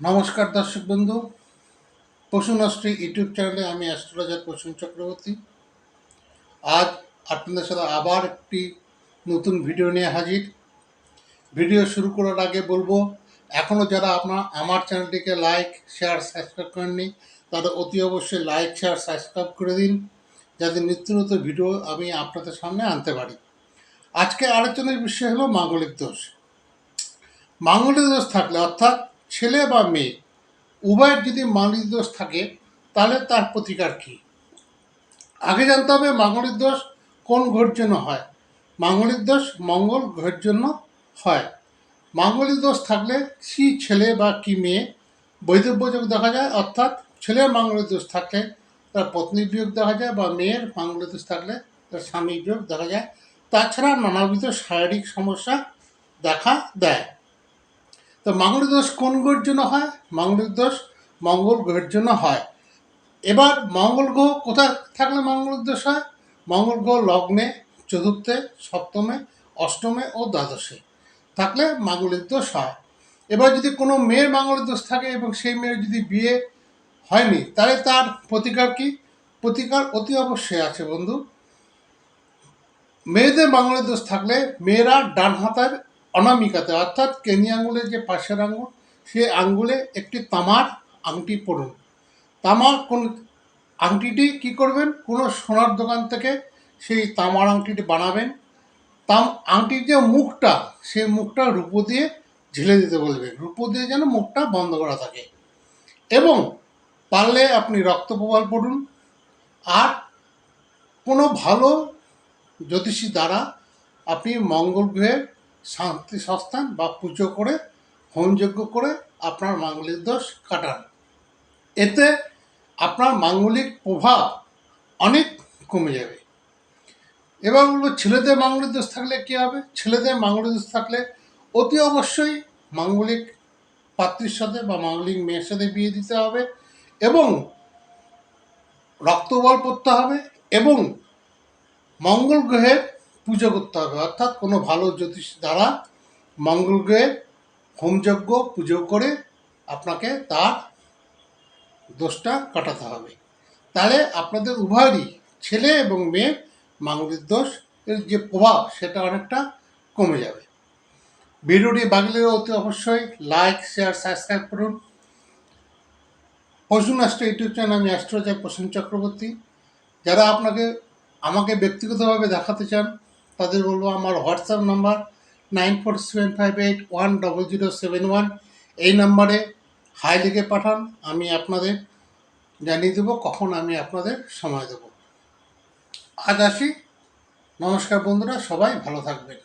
নমস্কার দর্শক বন্ধু। পশু নষ্টি ইউটিউব চ্যানেলে আমি অ্যাস্ট্রোলজার প্রসূন চক্রবর্তী। আজ আপনাদের সাথে আবার একটি নতুন ভিডিও নিয়ে হাজির। ভিডিও শুরু করার আগে বলব এখনও যারা আপনার আমার চ্যানেলটিকে লাইক, শেয়ার, সাবস্ক্রাইব করেননি তারা অতি অবশ্যই লাইক, শেয়ার, সাবস্ক্রাইব করে দিন, যাতে নিত্য নতুন ভিডিও আমি আপনাদের সামনে আনতে পারি। আজকে আলোচনার বিষয় হলো মাঙ্গলিক দোষ। মাঙ্গলিক দোষ থাকলে অর্থাৎ ছেলে বা মেয়ে, উভয়ের যদি মাঙ্গলিক দোষ থাকে, তাহলে তার প্রতিকার কী? আগে জানতে হবে মাঙ্গলিক দোষ কোন ঘরের জন্য হয়। মাঙ্গলিক দোষ মঙ্গল গ্রহের জন্য হয়। মাঙ্গলিক দোষ থাকলে কি ছেলে বা কি মেয়ে বৈধব্য যোগ দেখা যায়, অর্থাৎ ছেলের মাঙ্গলিক দোষ থাকলে তার পত্নী বিয়োগ দেখা যায় বা মেয়ের মাঙ্গলিক দোষ থাকলে তার স্বামী বিয়োগ দেখা যায়। তাছাড়া নানাবিধ শারীরিক সমস্যা দেখা দেয়। তো মাঙ্গলিক দোষ কোন গ্রহের জন্য হয়? মাঙ্গল দোষ মঙ্গল গ্রহের জন্য হয়। এবার মঙ্গল গ্রহ কোথায় থাকলে মঙ্গল দোষ হয়? মঙ্গল গ্রহ লগ্নে, চতুর্থে, সপ্তমে, অষ্টমে ও দ্বাদশে থাকলে মাঙ্গলিক দোষ হয়। এবার যদি কোনো মেয়ের মাঙ্গলিক দোষ থাকে এবং সেই মেয়ের যদি বিয়ে হয়নি, তাহলে তার প্রতিকার কি? প্রতিকার অতি অবশ্যই আছে বন্ধু। মেয়েদের মাঙ্গলিক দোষ থাকলে মেয়েরা ডান হাতের অনামিকাতে, অর্থাৎ কেনি আঙুলের যে পাশের আঙুল সে আঙ্গুলে একটি তামার আংটি পরুন তামার কোন আংটিটি কি করবেন? কোনো সোনার দোকান থেকে সেই তামার আংটিটি বানাবেন। তাম, আংটির যে মুখটা, সেই মুখটা রূপো দিয়ে ঝেলে দিতে বলবেন। রূপো দিয়ে যেন মুখটা বন্ধ করা থাকে। এবং পারলে আপনি রক্তপ্রবাল পড়ুন। আর কোনো ভালো জ্যোতিষী দ্বারা আপনি মঙ্গল গ্রহের শান্তি সস্থান বা পুজো করে, হোমযজ্ঞ করে আপনার মাঙ্গলিক দোষ কাটান। এতে আপনার মাঙ্গলিক প্রভাব অনেক কমে যাবে। এবার ছেলেদের মাঙ্গলিক দোষ থাকলে কী হবে? ছেলেদের মাঙ্গলিক দোষ থাকলে অতি অবশ্যই মাঙ্গলিক পাত্রীর সাথে বা মাঙ্গলিক মেয়ের সাথে বিয়ে দিতে হবে এবং রক্তবল পড়তে হবে এবং মঙ্গল গ্রহের পুজো করতে হবে। অর্থাৎ কোনো ভালো জ্যোতিষ দ্বারা মঙ্গল গ্রহের হোমযজ্ঞ পুজো করে আপনাকে তার দোষটা কাটাতে হবে। তাহলে আপনাদের উভয়েরই ছেলে এবং মেয়ের মাঙ্গলিক দোষ, এর যে প্রভাব সেটা অনেকটা কমে যাবে। ভিডিওটি বাগলে অতি অবশ্যই লাইক শেয়ার সাবস্ক্রাইব করুন। পশু নাস্ট ইউটিউব চ্যানেল, আমি অ্যাস্ট্রোলজার প্রসেন চক্রবর্তী। যারা আপনাকে, আমাকে ব্যক্তিগতভাবে দেখাতে চান তাদের বলব আমার WhatsApp number nine four seven five eight one double zero seven one এই নাম্বারে হাই লিখে পাঠান, আমি আপনাদের জানিয়ে দেবো কখন আমি আপনাদের সময় দেব। আজ আসি। নমস্কার বন্ধুরা, সবাই ভালো থাকবেন।